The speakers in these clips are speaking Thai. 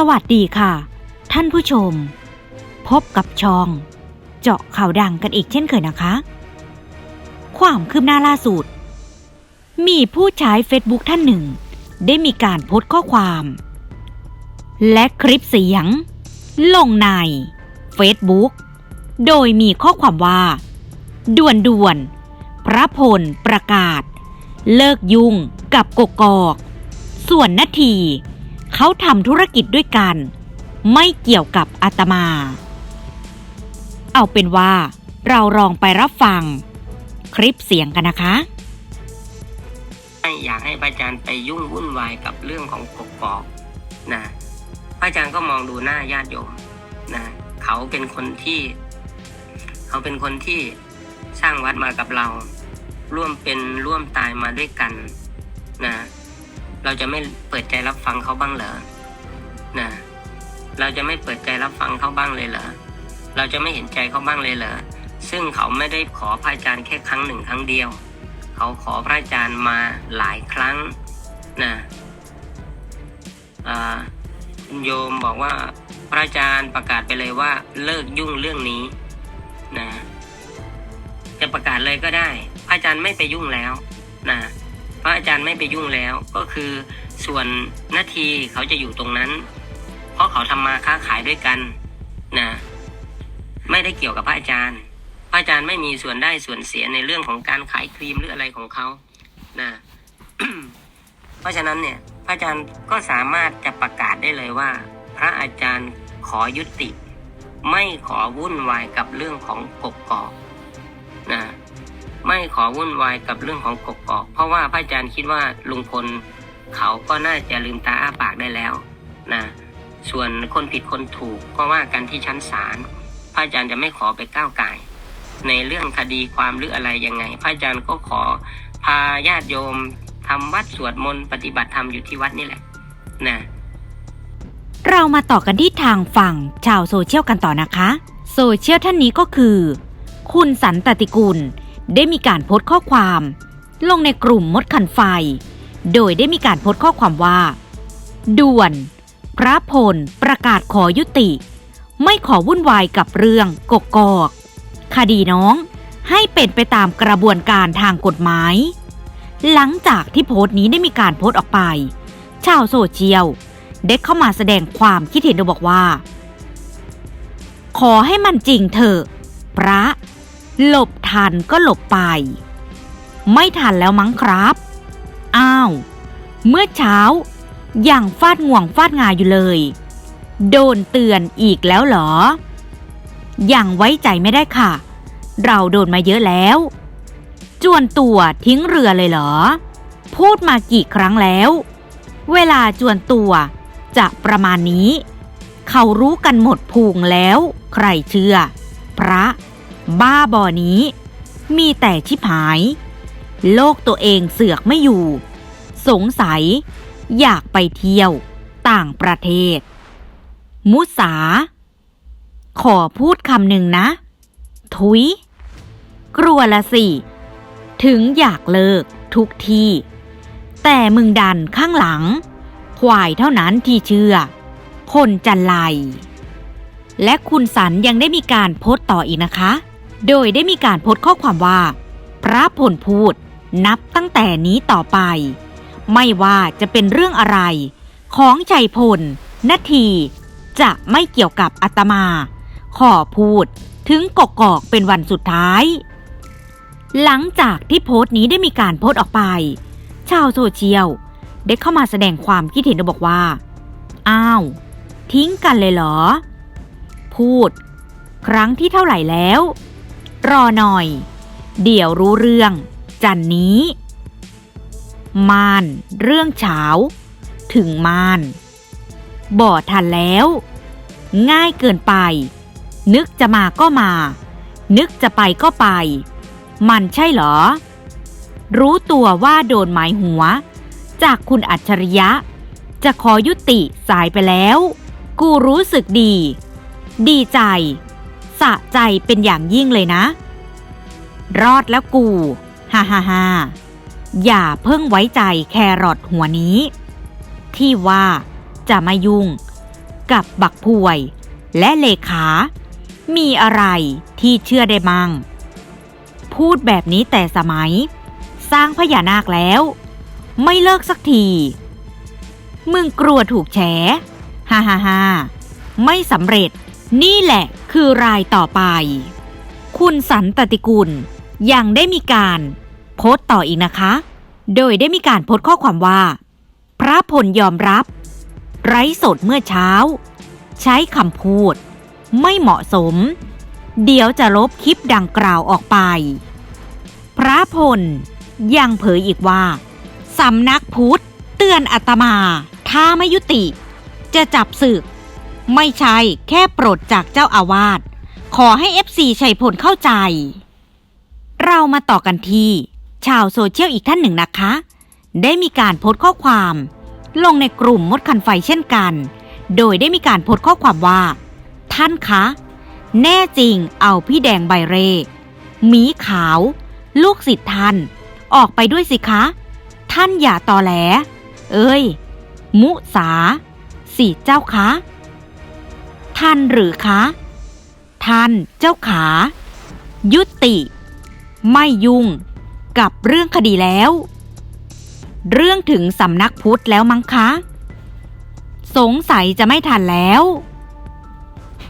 สวัสดีค่ะ ท่านผู้ชม พบกับช่อง เจาะข่าวดังกันอีกเช่นเคยนะคะ ความคืบหน้าล่าสุด มีผู้ใช้เฟซบุ๊กท่านหนึ่ง ได้มีการโพสต์ข้อความ และคลิปเสียง ลงในเฟซบุ๊กโดยมีข้อความว่า ด่วนด่วน พระพลประกาศ เลิกยุ่งกับกกอก ส่วนนาที เขาทำธุรกิจด้วยกัน ไม่เกี่ยวกับอาตมา เอาเป็นว่าเราลองไปรับฟัง คลิปเสียงกันนะคะไม่อยากให้พระอาจารย์ไปยุ่งวุ่นวายกับเรื่องของกกอกนะพระอาจารย์ก็มองดูหน้าญาติโยมนะเขาเป็นคนที่ เขาเป็นคนที่สร้างวัดมากับเรา ร่วมเป็นร่วมตายมาด้วยกัน นะ เราจะไม่เปิดใจรับฟังเขาบ้างเหรอนะเราจะไม่เปิดใจรับฟังเขาบ้างเลยเหรอ เราจะไม่เห็นใจเขาบ้างเลยเหรอ ซึ่งเขาไม่ได้ขอพระอาจารย์แค่ครั้งหนึ่งครั้งเดียว เขาขอพระอาจารย์มาหลายครั้งนะอ่าโยมบอกว่าพระอาจารย์ประกาศไปเลยว่าเลิกยุ่งเรื่องนี้นะจะประกาศเลยก็ได้ พระอาจารย์ไม่ไปยุ่งแล้วนะ ระอาจารย์ไม่ไปยุ่งแล้ว ก็คือส่วนนาทีเขาจะอยู่ตรงนั้น เพราะเขาทำมาค้าขายด้วยกันนะไม่ได้เกี่ยวกับพระอาจารย์ พระอาจารย์ไม่มีส่วนได้ส่วนเสียในเรื่องของการขายครีมหรืออะไรของเขานะเพราะฉะนั้นเนี่ย พระอาจารย์ก็สามารถจะประกาศได้เลยว่า พระอาจารย์ขอยุติ ไม่ขอวุ่นวายกับเรื่องของกกอกนะ ไม่ขอวุ่นวายกับเรื่องของกกอก เพราะว่าพระอาจารย์คิดว่าลุงพลเขาก็น่าจะลืมตาอ้าปากได้แล้วนะส่วนคนผิดคนถูกก็ว่ากันที่ชั้นศาลพระอาจารย์จะไม่ขอไปก้าวไก่ในเรื่องคดีความหรืออะไรยังไง พระอาจารย์ก็ขอพาญาติโยมทำวัดสวดมนต์ปฏิบัติธรรมอยู่ที่วัดนี่แหละนะเรามาต่อกันที่ทางฝั่งชาวโซเชียลกันต่อนะคะ โซเชียลท่านนี้ก็คือ คุณสันตติกุล ได้มีการโพสต์ข้อความ ลงในกลุ่มมดคันไฟ โดยได้มีการโพสต์ข้อความว่า ด่วน พระพลประกาศขอยุติ ไม่ขอวุ่นวายกับเรื่องกกอก คดีน้องให้เป็นไปตามกระบวนการทางกฎหมาย หลังจากที่โพสต์นี้ได้มีการโพสต์ออกไป ชาวโซเชียลได้เข้ามาแสดงความคิดเห็นโดยบอกว่า ขอให้มันจริงเถอะ พระ หลบทันก็หลบไป ไม่ทันแล้วมั้งครับ อ้าว เมื่อเช้า อยังฟาดง่วงฟาดงาอยู่เลย โดนเตือนอีกแล้วเหรอ อยังไว้ใจไม่ได้ค่ะ เราโดนมาเยอะแล้ว จวนตัวทิ้งเรือเลยเหรอ พูดมากี่ครั้งแล้ว เวลาจวนตัวจะประมาณนี้ เขารู้กันหมดพูงแล้ว ใครเชื่อ พระ บ้าบอนี้ มีแต่ชิบหาย โลกตัวเองเสือกไม่อยู่ สงสัย อยากไปเที่ยว ต่างประเทศ มุสา ขอพูดคำหนึ่งนะ ทุย กลัวละสิ ถึงอยากเลิกทุกทีแต่มึงดันข้างหลัง ควายเท่านั้นที่เชื่อ คนจันไลและคุณสันยังได้มีการโพสต์ต่ออีกนะคะ โดยได้มีการโพสต์ข้อความว่า พระผลพูด นับตั้งแต่นี้ต่อไป ไม่ว่าจะเป็นเรื่องอะไร ของใจพลนาที จะไม่เกี่ยวกับอาตมา ขอพูดถึงกกอกเป็นวันสุดท้าย หลังจากที่โพสต์นี้ได้มีการโพสต์ออกไป ชาวโซเชียลได้เข้ามาแสดงความคิดเห็นบอกว่า อ้าว ทิ้งกันเลยเหรอ พูด ครั้งที่เท่าไหร่แล้ว รอหน่อย เดี๋ยวรู้เรื่อง จันนี้ มาน เรื่องเฉาถึงมาน บ่ทันแล้ว ง่ายเกินไป นึกจะมาก็มา นึกจะไปก็ไป มันใช่เหรอ รู้ตัวว่าโดนหมายหัว จากคุณอัจฉริยะ จะขอยุติสายไปแล้ว กูรู้สึกดี ดีใจ สะใจเป็นอย่างยิ่งเลยนะ รอดแล้วกูฮ่าฮ่าฮ่าอย่าเพิ่งไว้ใจแครอทหัวนี้ ที่ว่าจะมายุ่ง กับบักพวย และเลขา มีอะไรที่เชื่อได้มั่ง พูดแบบนี้แต่สมัย สร้างพญานาคแล้ว ไม่เลิกสักที มึงกลัวถูกแฉฮ่าฮ่าฮ่าไม่สำเร็จ นี่แหละคือรายต่อไป คุณสันตติกุล ยังได้มีการโพสต์ต่ออีกนะคะ โดยได้มีการโพสต์ข้อความว่า พระพลยอมรับ ไร้สดเมื่อเช้า ใช้คำพูด ไม่เหมาะสม เดี๋ยวจะลบคลิปดังกล่าวออกไป พระพลยังเผยอีกว่าสำนักพุทธเตือนอาตมา ถ้าไม่ยุติ จะจับศึก ไม่ใช่แค่โปรดจากเจ้าอาวาส ขอให้ FC ชัยพลเข้าใจ เรามาต่อกันที่ ชาวโซเชียลอีกท่านหนึ่งนะคะ ได้มีการโพสต์ข้อความ ลงในกลุ่มมดคันไฟเช่นกัน โดยได้มีการโพสต์ข้อความว่า ท่านคะ แน่จริงเอาพี่แดงใบเรหมีขาว ลูกศิษย์ท่าน ออกไปด้วยสิคะ ท่านอย่าตอแหล เอ้ย มุสาสิเจ้าคะ ท่านหรือคะ ท่านเจ้าขา ยุติ ไม่ยุ่ง กับเรื่องคดีแล้ว เรื่องถึงสำนักพุทธแล้วมั้งคะ สงสัยจะไม่ทันแล้ว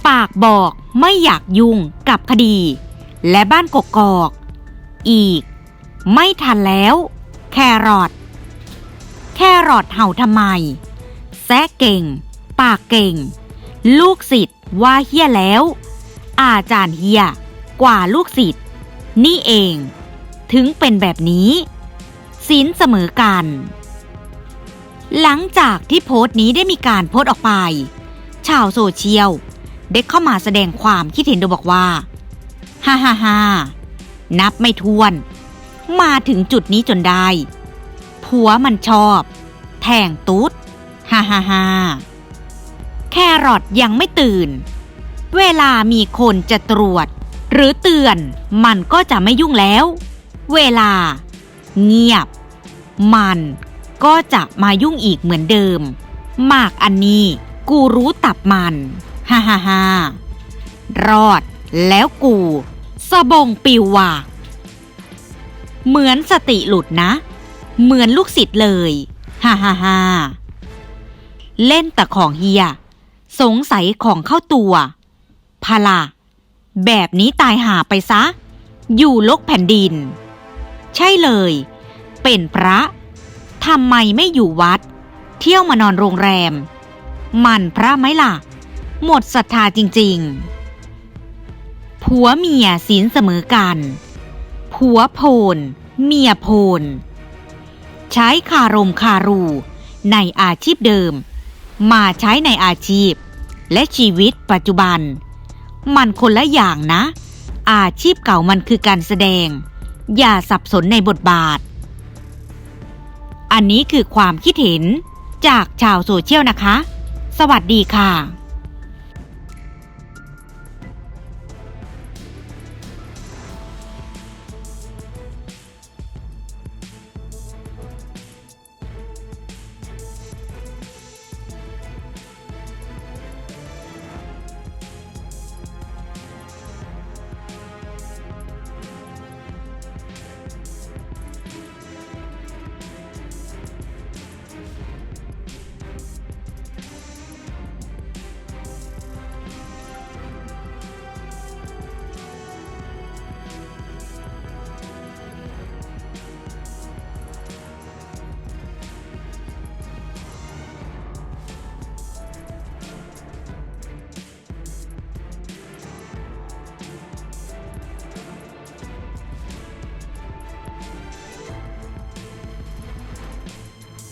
ปากบอกไม่อยากยุ่งกับคดี และบ้านกกอก อีก ไม่ทันแล้ว แครอทแครอทเห่าทำไม แซะเก่ง ปากเก่ง ลูกศิษย์ว่าเฮียแล้ว อาจารย์เฮียกว่าลูกศิษย์นี่เอง ถึงเป็นแบบนี้สินเสมอกัน หลังจากที่โพสต์นี้ได้มีการโพสต์ออกไป ชาวโซเชียลได้เข้ามาแสดงความคิดเห็นโดยบอกว่า ฮ่าฮ่าฮ่านับไม่ถ้วน มาถึงจุดนี้จนได้ ผัวมันชอบ แทงตุ๊ด ฮ่าฮ่าฮ่า ครอทยังไม่ตื่น เวลามีคนจะตรวจ หรือเตือนมันก็จะไม่ยุ่งแล้ว เวลา เงียบ มันก็จะมายุ่งอีกเหมือนเดิม มากอันนี้กูรู้ตับมัน ฮ่าฮ่าฮ่ารอดแล้วกูสะบงปิวว่ะเหมือนสติหลุดนะ เหมือนลูกศิษย์เลย ฮ่าฮ่าฮ่าเล่นแต่ของเฮีย สงสัยของเข้าตัวพาลาแบบนี้ตายหาไปซะ อยู่ลกแผ่นดิน ใช่เลย เป็นพระทำไมไม่อยู่วัด เที่ยวมานอนโรงแรม มันพระไหมล่ะ หมดศรัทธาจริง ๆ ผัวเมียศีลเสมอกัน ผัวโพน เมียโพน ใช้คารมคารู ในอาชีพเดิม มาใช้ในอาชีพ และชีวิตปัจจุบัน มันคนละอย่างนะ อาชีพเก่ามันคือการแสดง อย่าสับสนในบทบาท อันนี้คือความคิดเห็นจากชาวโซเชียลนะคะ สวัสดีค่ะ